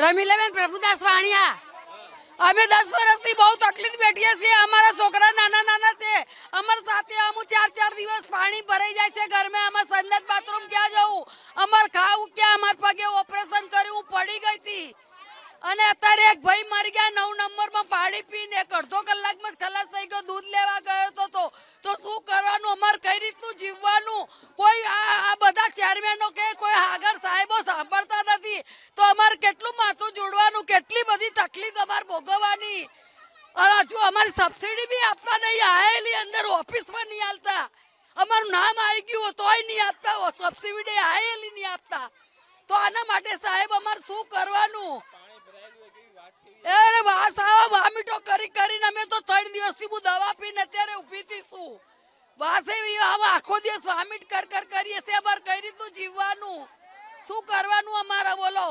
રમીલાબેન પ્રભુદાસ વાણિયા. અમે દસ વર્ષથી બહુ તકલીફ બેઠીએ છીએ. અમારા છોકરા નાના નાના છે. અમારા સાથે અમુક ચાર ચાર દિવસ પાણી ભરાઈ જાય છે ઘરમાં. અમારે સંદત બાથરૂમ ક્યાં જવું? અમારે ખાવું ક્યાં? અમારા પગે ઓપરેશન કર્યું, હું પડી ગઈ હતી. અને અત્યારે એક ભાઈ મરી ગયા, નવ નંબરમાં પાણી પીને એક અડધો કલાકમાં ખલાસ થઈ ગયો, દૂધ લેવા ગયો તો તો. તો શું કરવાનું? અમારે કઈ રીતનું જીવવાનું? કોઈ આ બધા ચેરમેનો કે, કોઈ આગળ સાહેબો સાંભળતા નથી તો અમારે કેટલું માથું જોડવાનું કેટલી બધી તકલીફ અમારે ભોગવવાની? અને હજુ અમારી સબસિડી બી આપતા નહીં આયેલી, અંદર ઓફિસમાં નહીં આવતા અમારું નામ આવી ગયું તોય નહીં આપતા સબસિડી આયેલી નહીં આપતા. તો આના માટે સાહેબ અમારે શું કરવાનું? અરે વાસ વામીટો કરી કરીને અમે તો ત્રણ દિવસથી હું દવા પીને અત્યારે ઊભી થી વાસ એવી આખો દિવસ વામિટ કર કર, કરીએ છે અમારે કઈ રીતનું જીવવાનું? શું કરવાનું અમારે, બોલો?